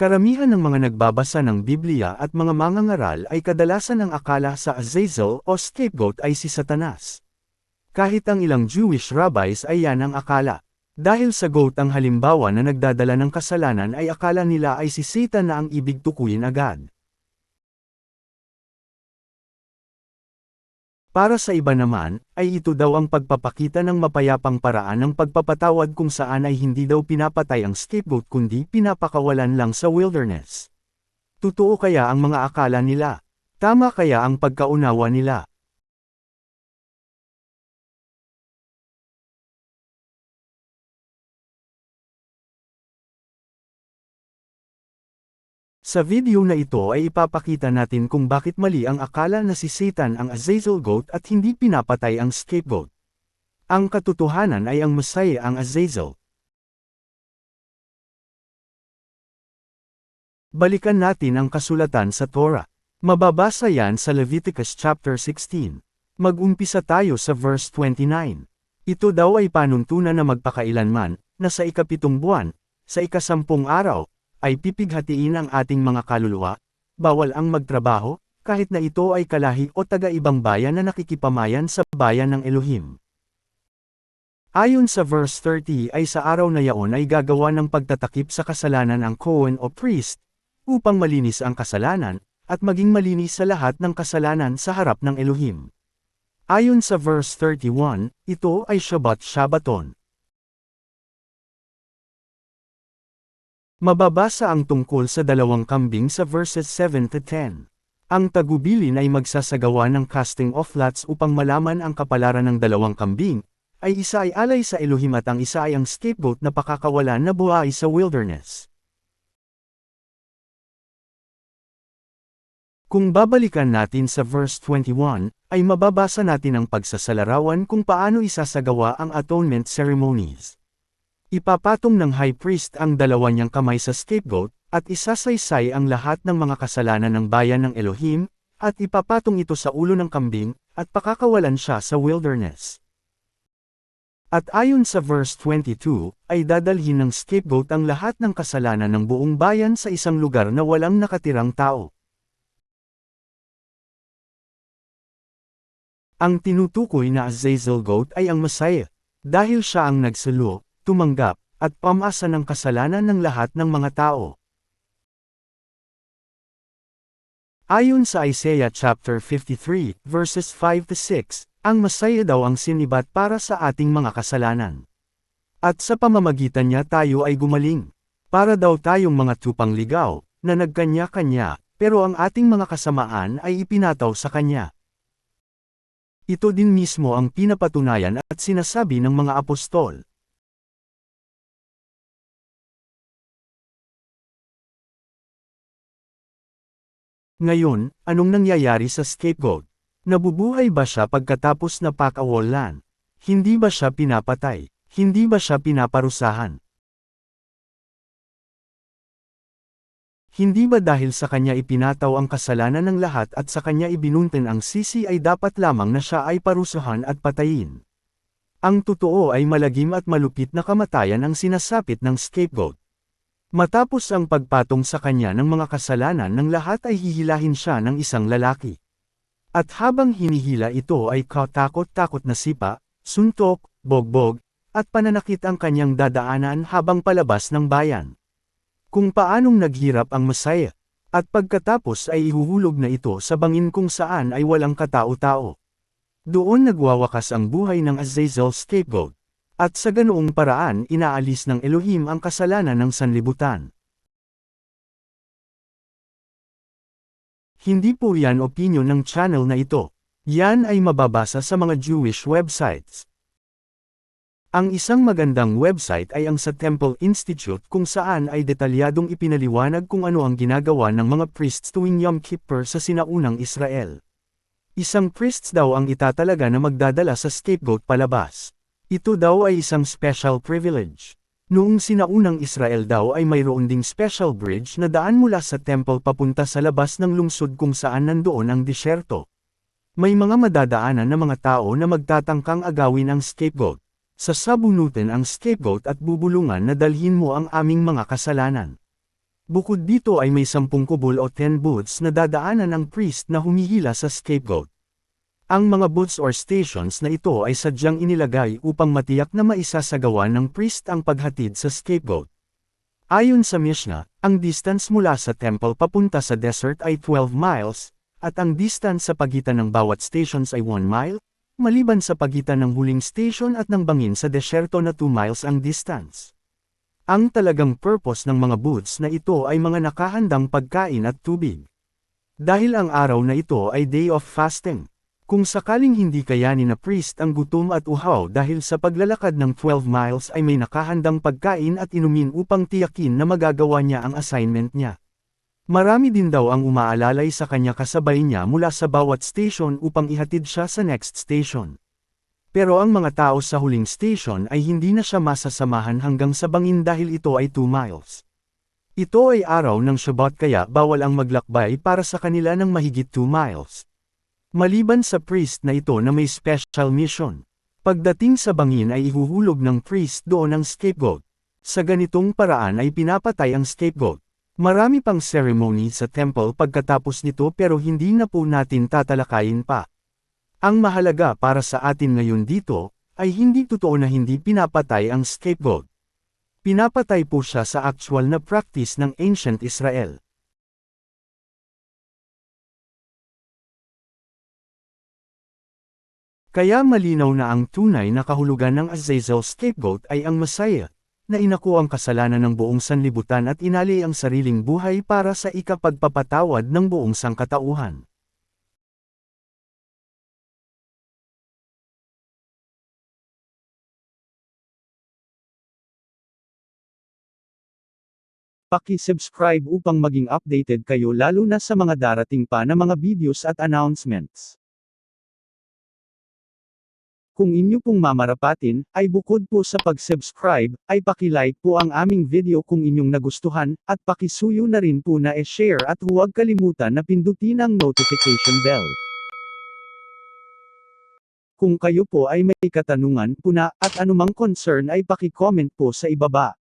Karamihan ng mga nagbabasa ng Biblia at mga mangangaral ay kadalasan ang akala sa Azazel o scapegoat ay si Satanas. Kahit ang ilang Jewish rabbis ay yan ang akala. Dahil sa goat ang halimbawa na nagdadala ng kasalanan ay akala nila ay si Satan na ang ibig tukuyin agad. Para sa iba naman, ay ito daw ang pagpapakita ng mapayapang paraan ng pagpapatawad kung saan ay hindi daw pinapatay ang scapegoat kundi pinapakawalan lang sa wilderness. Totoo kaya ang mga akala nila? Tama kaya ang pagkaunawa nila? Sa video na ito ay ipapakita natin kung bakit mali ang akala na si Satan ang Azazel goat at hindi pinapatay ang scapegoat. Ang katotohanan ay ang Messiah ang Azazel. Balikan natin ang kasulatan sa Torah. Mababasa yan sa Leviticus chapter 16. Mag-umpisa tayo sa verse 29. Ito daw ay panuntunan na magpakailanman, na sa ikapitong buwan, sa ikasampung araw, ay pipighatiin ang ating mga kaluluwa, bawal ang magtrabaho, kahit na ito ay kalahi o taga-ibang bayan na nakikipamayan sa bayan ng Elohim. Ayon sa verse 30 ay sa araw na yaon ay gagawa ng pagtatakip sa kasalanan ang Cohen o priest, upang malinis ang kasalanan, at maging malinis sa lahat ng kasalanan sa harap ng Elohim. Ayon sa verse 31, ito ay Shabbat Shabbaton. Mababasa ang tungkol sa dalawang kambing sa verses 7 to 10. Ang tagubilin ay magsasagawa ng casting of lots upang malaman ang kapalaran ng dalawang kambing, ay isa ay alay sa Elohim at ang isa ay ang scapegoat na pakakawalan na buhay sa wilderness. Kung babalikan natin sa verse 21, ay mababasa natin ang pagsasalarawan kung paano isasagawa ang atonement ceremonies. Ipapatong ng high priest ang dalawa niyang kamay sa scapegoat, at isasaysay ang lahat ng mga kasalanan ng bayan ng Elohim, at ipapatong ito sa ulo ng kambing, at pakakawalan siya sa wilderness. At ayon sa verse 22, ay dadalhin ng scapegoat ang lahat ng kasalanan ng buong bayan sa isang lugar na walang nakatirang tao. Ang tinutukoy na Azazel goat ay ang Messiah, dahil siya ang nagsalo, tumanggap, at pamasa ng kasalanan ng lahat ng mga tao. Ayon sa Isaiah chapter 53, verses 5 to 6, ang Messiah daw ang sinibat para sa ating mga kasalanan. At sa pamamagitan niya tayo ay gumaling. Para daw tayong mga tupang ligaw, na nagkanya-kanya, pero ang ating mga kasamaan ay ipinataw sa kanya. Ito din mismo ang pinapatunayan at sinasabi ng mga apostol. Ngayon, anong nangyayari sa scapegoat? Nabubuhay ba siya pagkatapos na pakawalan? Hindi ba siya pinapatay? Hindi ba siya pinaparusahan? Hindi ba dahil sa kanya ipinataw ang kasalanan ng lahat at sa kanya ibinuntin ang sisi ay dapat lamang na siya ay parusahan at patayin? Ang totoo ay malagim at malupit na kamatayan ang sinasapit ng scapegoat. Matapos ang pagpatong sa kanya ng mga kasalanan ng lahat ay hihilahin siya ng isang lalaki. At habang hinihila ito ay katakot-takot na sipa, suntok, bogbog, at pananakit ang kanyang dadaanan habang palabas ng bayan. Kung paanong naghirap ang Messiah, at pagkatapos ay ihuhulog na ito sa bangin kung saan ay walang katao-tao. Doon nagwawakas ang buhay ng Azazel scapegoat. At sa ganoong paraan inaalis ng Elohim ang kasalanan ng sanlibutan. Hindi po yan opinion ng channel na ito. Yan ay mababasa sa mga Jewish websites. Ang isang magandang website ay ang sa Temple Institute kung saan ay detalyadong ipinaliwanag kung ano ang ginagawa ng mga priests tuwing Yom Kippur sa sinaunang Israel. Isang priests daw ang itatalaga na magdadala sa scapegoat palabas. Ito daw ay isang special privilege. Noong sinaunang Israel daw ay mayroon ding special bridge na daan mula sa temple papunta sa labas ng lungsod kung saan nandoon ang disyerto. May mga madadaanan na mga tao na magtatangkang agawin ang scapegoat. Sasabunutin ang scapegoat at bubulungan na dalhin mo ang aming mga kasalanan. Bukod dito ay may sampung kubol o ten booths na dadaanan ng priest na humihila sa scapegoat. Ang mga booths or stations na ito ay sadyang inilagay upang matiyak na maisasagawa ng priest ang paghatid sa scapegoat. Ayon sa Mishnah, ang distance mula sa temple papunta sa desert ay 12 miles, at ang distance sa pagitan ng bawat stations ay 1 mile, maliban sa pagitan ng huling station at ng bangin sa desyerto na 2 miles ang distance. Ang talagang purpose ng mga booths na ito ay mga nakahandang pagkain at tubig. Dahil ang araw na ito ay day of fasting. Kung sakaling hindi kayanin na priest ang gutom at uhaw dahil sa paglalakad ng 12 miles ay may nakahandang pagkain at inumin upang tiyakin na magagawa niya ang assignment niya. Marami din daw ang umaalalay sa kanya kasabay niya mula sa bawat station upang ihatid siya sa next station. Pero ang mga tao sa huling station ay hindi na siya masasamahan hanggang sa bangin dahil ito ay 2 miles. Ito ay araw ng Shabbat kaya bawal ang maglakbay para sa kanila ng mahigit 2 miles. Maliban sa priest na ito na may special mission. Pagdating sa bangin ay ihuhulog ng priest doon ang scapegoat. Sa ganitong paraan ay pinapatay ang scapegoat. Marami pang ceremony sa temple pagkatapos nito pero hindi na po natin tatalakayin pa. Ang mahalaga para sa atin ngayon dito, ay hindi totoo na hindi pinapatay ang scapegoat. Pinapatay po siya sa actual na practice ng ancient Israel. Kaya malinaw na ang tunay na kahulugan ng Azazel scapegoat ay ang Messiah, na inako ang kasalanan ng buong sanlibutan at inali ang sariling buhay para sa ikapagpapatawad ng buong sangkatauhan. Paki-subscribe upang maging updated kayo lalo na sa mga darating pa na mga videos at announcements. Kung inyo pong mamarapatin, ay bukod po sa pag-subscribe, ay paki-like po ang aming video kung inyong nagustuhan, at pakisuyo na rin po na e-share at huwag kalimutan na pindutin ang notification bell. Kung kayo po ay may katanungan po na, at anumang concern ay paki-comment po sa ibaba.